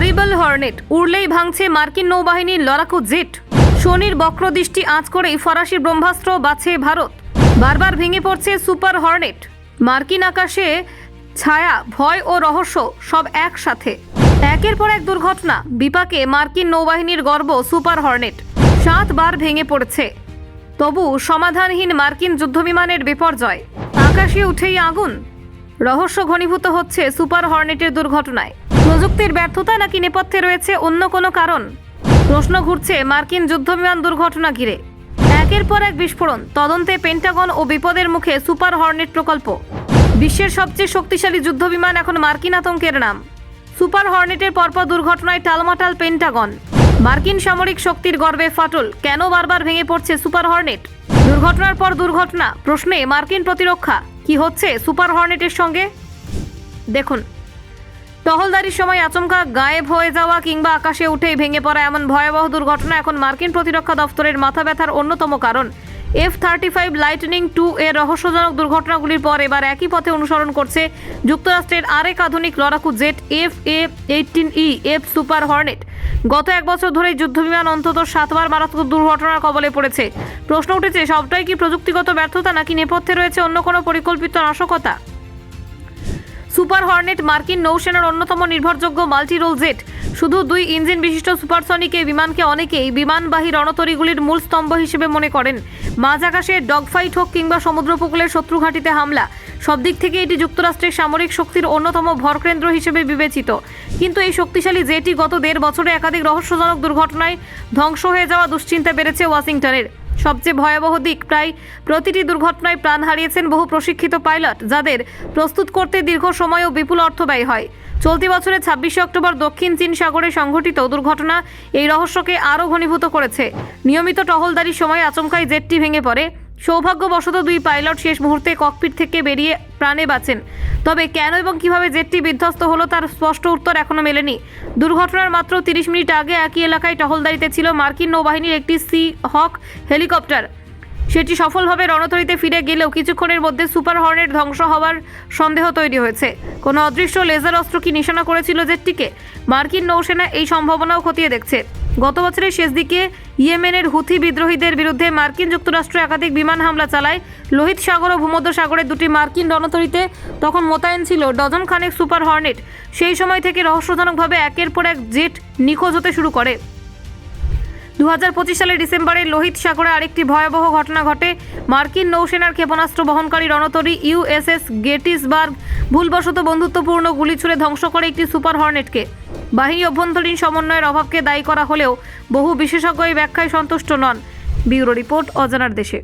হরিবল Hornet উড়লেই ভাঙছে মার্কিন নৌবাহিনীর লড়াকু জেট। শনির বক্রদৃষ্টি আঁচ করেই ফরাসি ব্রহ্মাস্ত্র বাছে ভারত। বারবার ভেঙে পড়ছে সুপার হর্নেট। মার্কিন আকাশে ছায়া, ভয় ও রহস্য সব একসাথে। একের পর এক দুর্ঘটনা, বিপাকে মার্কিন নৌবাহিনীর গর্ব সুপার হর্নেট। সাতবার ভেঙে পড়েছে। তবু সমাধানহীন মার্কিন যুদ্ধবিমানের বিপর্যয়। আকাশে উঠেই আগুন। রহস্য ঘনীভূত হচ্ছে সুপার হর্নেটের দুর্ঘটনায়। প্রযুক্তির ব্যর্থতা নাকি নেপথ্যে রয়েছে অন্য কোনো কারণ? প্রশ্ন ঘুরছে মার্কিন যুদ্ধবিমান দুর্ঘটনা ঘিরে। একের পর এক বিস্ফোরণ, তদন্তে পেন্টাগন ও বিপদের মুখে সুপার হর্নেট প্রকল্প। বিশ্বের সবচেয়ে শক্তিশালী যুদ্ধবিমান এখন মার্কিন আতঙ্কের নাম। সুপার হর্নেটের পরপর দুর্ঘটনায় টালমাটাল পেন্টাগন। মার্কিন সামরিক শক্তির গর্বে ফাটল, কেন বারবার ভেঙে পড়ছে সুপার হর্নেট? দুর্ঘটনার পর দুর্ঘটনা, প্রশ্নে মার্কিন প্রতিরক্ষা, কি হচ্ছে সুপার হর্নেটের সঙ্গে? দেখুন। টহলদারির সময় আচমকা গায়েব হয়ে যাওয়া কিংবা আকাশে উঠেই ভেঙে পড়া এমন ভয়াবহ দুর্ঘটনা এখন মার্কিন প্রতিরক্ষা দফতরের মাথা ব্যথার অন্যতম কারণ। F thirty five lightning two এর রহস্যজনক দুর্ঘটনাগুলির পর এবার একই পথে অনুসরণ করছে যুক্তরাষ্ট্রের আরেক আধুনিক লড়াকু jet F A eighteen E F super hornet গত এক বছর ধরেই যুদ্ধবিমান অন্তত সাতবার মারাত্মক দুর্ঘটনার কবলে পড়েছে। প্রশ্ন উঠেছে, সবটাই কি প্রযুক্তিগত ব্যর্থতা নাকি নেপথ্যে রয়েছে অন্য কোনো পরিকল্পিত নাশকতা? সুপার হর্নেট মার্কিন নৌসেনার অন্যতম নির্ভরযোগ্য মাল্টিরোল জেট। শুধু দুই ইঞ্জিন বিশিষ্ট সুপারসনিক এই বিমানকে অনেকেই বিমানবাহী রণতরীগুলির মূল স্তম্ভ হিসেবে মনে করেন। মাঝ আকাশে ডগফাইট হোক কিংবা সমুদ্র উপকূলের শত্রু ঘাঁটিতে হামলা, সব দিক থেকে এটি যুক্তরাষ্ট্রের সামরিক শক্তির অন্যতম ভরকেন্দ্র হিসেবে বিবেচিত। কিন্তু এই শক্তিশালী জেটটি গত দেড় বছরে একাধিক রহস্যজনক দুর্ঘটনায় ধ্বংস হয়ে যাওয়া দুশ্চিন্তা বেড়েছে ওয়াশিংটনের। সবচেয়ে ভয়াবহ দিক, প্রায় প্রতিটি দুর্ঘটনায় প্রাণ হারিয়েছেন বহু প্রশিক্ষিত পাইলট, যাদের প্রস্তুত করতে দীর্ঘ সময় ও বিপুল অর্থ ব্যয় হয়। চলতি বছরে ছাব্বিশে অক্টোবর দক্ষিণ চীন সাগরে সংঘটিত দুর্ঘটনা এই রহস্যকে আরও ঘনীভূত করেছে। নিয়মিত টহলদারির সময় আচমকাই জেটটি ভেঙে পড়ে। সৌভাগ্যবশত দুই পাইলট শেষ মুহূর্তে ককপিট থেকে বেরিয়ে প্রাণে বাঁচেন। তবে কেন এবং কীভাবে জেটটি বিধ্বস্ত হলো তার স্পষ্ট উত্তর এখনও মেলেনি। দুর্ঘটনার মাত্র তিরিশ মিনিট আগে একই এলাকায় টহলদারিতে ছিল মার্কিন নৌবাহিনীর একটি সি হক হেলিকপ্টার। সেটি সফলভাবে রণতরীতে ফিরে গেলেও কিছুক্ষণের মধ্যে সুপার হর্নের ধ্বংস হওয়ার সন্দেহ তৈরি হয়েছে। কোনো অদৃশ্য লেজার অস্ত্র কি নিশানা করেছিল জেটটিকে? মার্কিন নৌসেনা এই সম্ভাবনাও খতিয়ে দেখছে। গত বছরের শেষ দিকে ইয়েমেনের হুথি বিদ্রোহীদের বিরুদ্ধে মার্কিন যুক্তরাষ্ট্র একাধিক বিমান হামলা চালায়। লোহিত সাগর ও ভূমধ্য সাগরের দুটি মার্কিন রণতরীতে তখন মোতায়েন ছিল ডজন খানেক সুপার হর্নেট। সেই সময় থেকে রহস্যজনকভাবে একের পর এক জেট নিখোঁজ হতে শুরু করে। দু হাজার পঁচিশ সালের ডিসেম্বরে লোহিত সাগরে আরেকটি ভয়াবহ ঘটনা ঘটে। মার্কিন নৌসেনার ক্ষেপণাস্ত্র বহনকারী রণতরী ইউএসএস গেটিসবার্গ ভুলবশত বন্ধুত্বপূর্ণ গুলি ছুড়ে ধ্বংস করে একটি সুপার হর্নেটকে। বাহিনী অভ্যন্তরীণ সমন্বয়ের অভাবকে দায়ী করা হলেও বহু বিশেষজ্ঞ এই ব্যাখ্যায় সন্তুষ্ট নন। ব্যুরো রিপোর্ট অজানার দেশে।